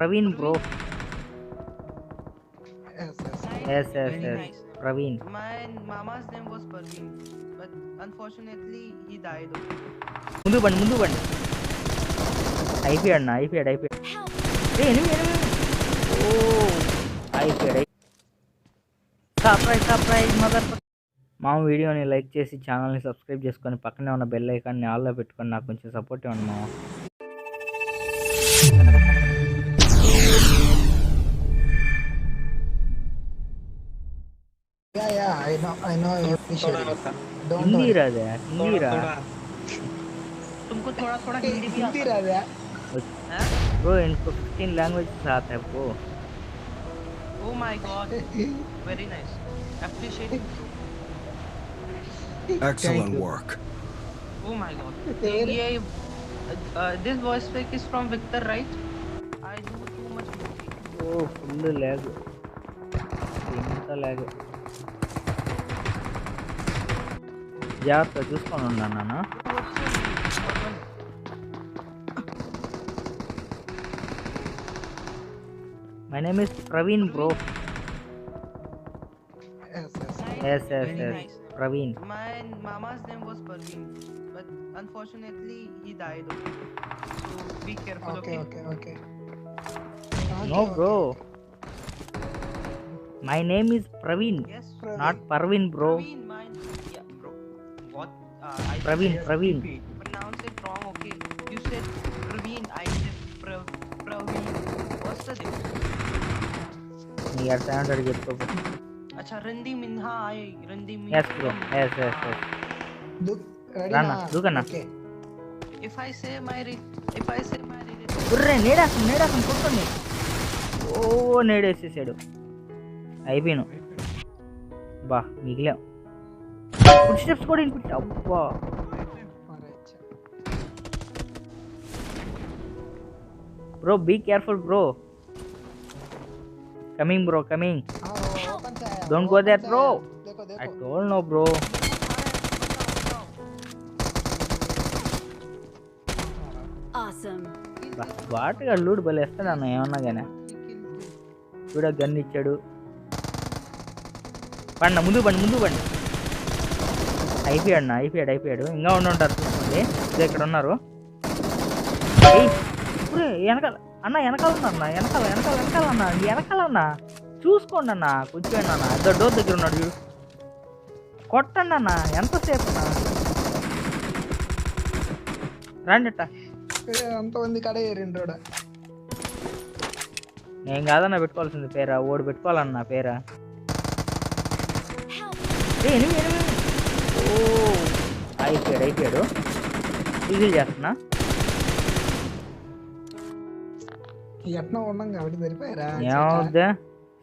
Praveen, bro. Yes, yes. Yes. Praveen. My mama's name was Parveen, but unfortunately he died. ముందు బండి ముందు బండి అయిపోయాడు అన్న అయిపోయాడు అయిపోయాడు ఏ ఎనిమిది ఎనిమిది ఓ అయిపోయాడు సర్ప్రైజ్ సర్ప్రైజ్ మదర్ మా వీడియోని లైక్ చేసి ఛానల్ని సబ్స్క్రైబ్ చేసుకొని పక్కనే ఉన్న బెల్ ఐకాన్ని ఆల్లో పెట్టుకొని నాకు కొంచెం సపోర్ట్ ఇవ్వండి మామ Yeah, yeah, I know, I know your fishery. Don't worry. नीरा दे यार, नीरा. तुमको थोड़ा थोड़ा हिंदी भी आता है. नीरा दे यार. वो इनको 15 लैंग्वेज साथ है वो. Oh my god, very nice. Appreciate it. Excellent work. Oh my god. ये uh, this voice pick is from Victor, right? I do too much. Oh, full lag. Game का lag. జాగ్రత్త చూసుకొని ఉన్నాను నాన్న What's your name? My name is Praveen bro Yes, yes. Yes yes Very yes nice. Praveen My mama's name was Parveen, but unfortunately he died. So be careful, Okay, okay? okay, okay. No Okay, bro okay, my name is Praveen Yes. okay. Not Parveen bro Praveen, Uh, I Praveen Praveen pronounce it wrong, okay? You said Praveen, I said Prav Praveen. What's the difference? నీ అర్థం ఏమంటాడు చెప్పుకో अच्छा रंदी मिन्हा आए रंदी मिन yes bro yes yes yes Look, ready Rana, na? look, Anna. Okay. If I say my re- if I say my relative గుర్రే నేడాసం నేడాసం కొట్టండి ఓ నేడేసేసాడు అయిపోయాను బా మిగిలాం ఫుడ్ స్టెప్స్ కూడా వినిపించా అబ్బా. Bro be careful bro coming bro coming don't go there bro I told no bro బాటగా లూడు బలేస్తాను ఏమన్నా కానీ చూడ గన్ ఇచ్చాడు. పండి ముందు పండి ముందు పండి. అయిపోయాడు అన్న అయిపోయాడు అయిపోయాడు. ఇంకా ఉండి ఉంటారు చూసుకోండి. ఇదే ఇక్కడ ఉన్నారు. ఏయ్, ఇప్పుడే వెనకాల అన్న వెనకాల ఉన్నారు అన్న వెనకాల వెనకాల వెనకాల అన్న వెనకాల అన్న చూసుకోండి అన్న కొంచెం అన్న. ఇద్దరు డోర్ దగ్గర ఉన్నాడు చూడు. కొట్టండి అన్న ఎంతసేపు అన్న రండి అంతమంది కడే రెండు నేను కాదన్న పెట్టుకోవాల్సింది పేరా ఓడి పెట్టుకోవాలన్న పేరా. ఎనిమిది ఎనిమిది ఓ అయిపోయాడు అయిపోయాడు. ఈజీ చేస్తున్నా. ఎట్లా ఉన్నాం కాబట్టి సరిపోయారా? ఏమవుద్దా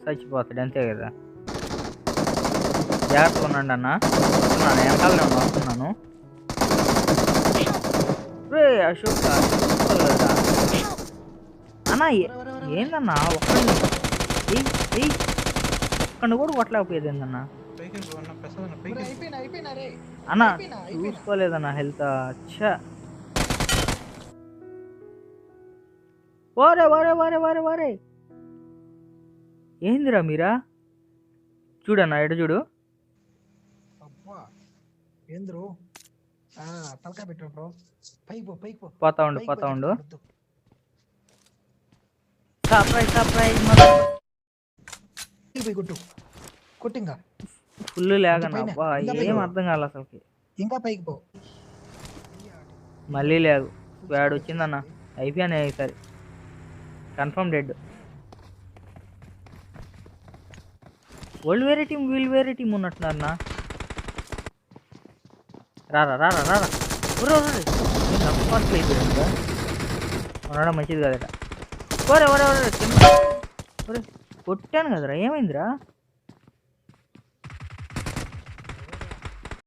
చచ్చిపోతాడు అంతే కదా. జాగ్రత్తగా ఉండండి అన్న. వస్తున్నాను వెనకాలనే ఉన్నా వస్తున్నాను. రే అశోక్ కదా. అన్న ఏందన్నా? ఒక్కడిని ఏయ్ ఒక్కడిని కూడా కొట్టలేకపోయేది ఏందన్నా ఒరేయ్, అయిపోయినా అయిపోయినా రే అన్న చూసుకోలేదన్న హెల్త్. అచ్చా వారే వారే వారే వారే వారే ఏందిరా మీరా? చూడన్నా ఎడ చూడు? ఏంద్రు? తలకాయ పెట్టు బ్రో. పైకి పో పైకి పో. పోతా ఉండు పోతా ఉండు. సర్ప్రైజ్ సర్ప్రైజ్ పైకి ఫుల్ లేగన్న పైన, అబ్బా ఏం. అర్థం కాలే అసలుకి. ఇంకా పైకి పో. మళ్ళీ లేదు. స్క్వాడ్ వచ్చిందన్న అయిపోయాను ఈసారి. Confirm dead. వరల్డ్ వేరే టీం వీల్ వేరే టీం ఉన్నట్టున్నారన్నా. రారా రారా రారా. నేను అప్పార్ట్లు అయిపోయాను ఉండడం మంచిది కదట. ఒరే ఒరే ఒరే కింద ఒరే కొట్టాను కదరా. ఏమైందిరా?